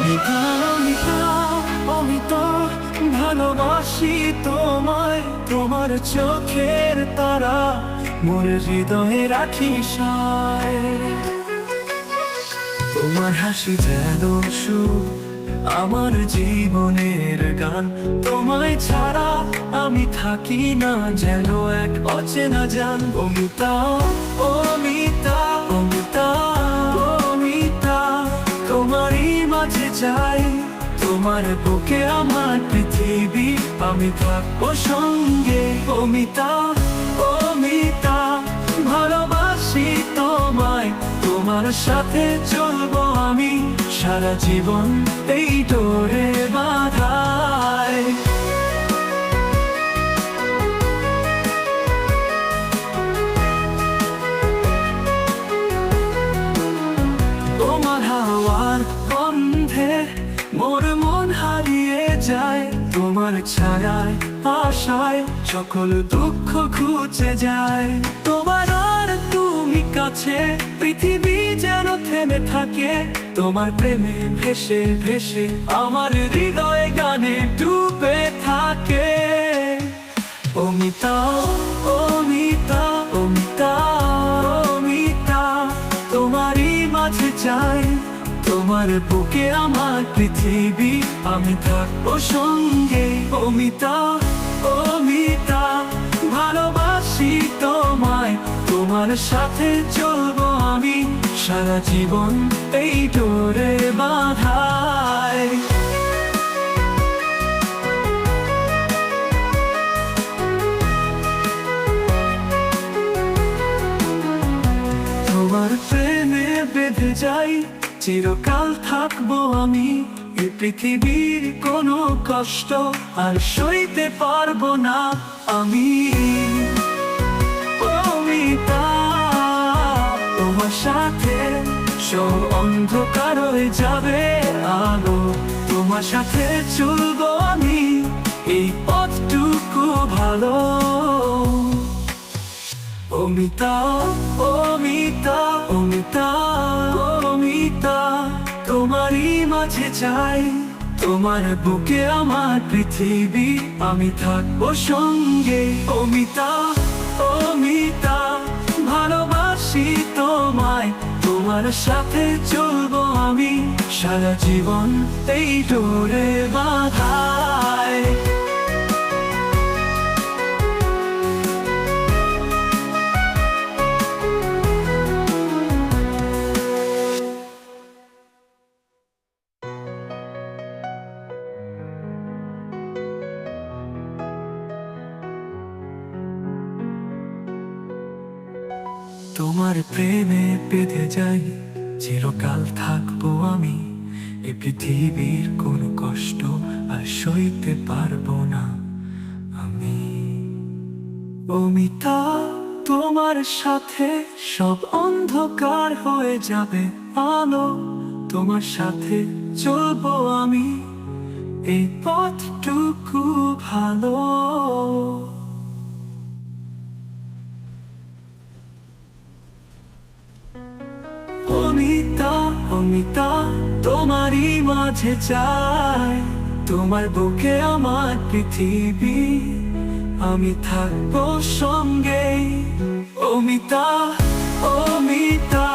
অমিতা অমিতা অমিতা ভালোবাসি তোমায় তোমার চোখের তারা মোর হৃদয়ে রাখি তোমার হাসি যেন সুর আমার জীবনের গান তোমায় ছাড়া আমি থাকি না যেন এক অচেনা অমিতা অমিতা অমিতা অমিতা। যাই তোমার বুকে আমার পৃথিবী। আমি থাকব সঙ্গে অমিতা অমিতা, ভালোবাসি তোমায়। তোমার সাথে চলবো আমি, সারা জীবন এই ডোরে বাধায়। তোমার ছায়ায়, আশায়, সকল দুঃখ খুঁজে যায়। তোমার আর তুমি কাছে, পৃথিবী যেন থেমে থাকে। তোমার প্রেমে ভেসে ভেসে আমার হৃদয় গানে ডুবে থাকে। অমিতা অমিতা অমিতা অমিতা, তোমারই মাঝে চাই। তোমার বুকে আমার পৃথিবী, আমি থাকব সঙ্গে। অমিতা অমিতা, ভালোবাসি তোমায়। তোমার সাথে চলবো আমি, সারা জীবন এই ডোরে বাধায়। তোমার প্রেমে বেঁধে যাই চিরকাল থাকব আমি এই পৃথিবীর কোনো কষ্ট আর সইতে পারব না আমি। তোমার সাথে সব অন্ধকার হয়ে যাবে আলো। তোমার সাথে চলবো আমি এই পথটুকু ভালো। অমিতা অমিতা অমিতা মাঝে চাই তোমার বুকে আমার পৃথিবী, আমি থাকব সঙ্গে। অমিতা অমিতা ভালোবাসি তোমায়, তোমার সাথে চলবো আমি। সারা জীবন এই ডোরে বাধায়। তোমার প্রেমে পেতে যাই। চিরকাল থাকব আমি এ পৃথিবীর কোনো কষ্ট আর সইতে পারব না আমি। অমিতা, তোমার সাথে সব অন্ধকার হয়ে যাবে আলো। তোমার সাথে চলবো আমি, এই পথটুকু ভালো। অমিতা অমিতা তোমারই মাঝে চাই। তোমার বুকে আমার পৃথিবী আমি থাকব সঙ্গে। অমিতা অমিতা।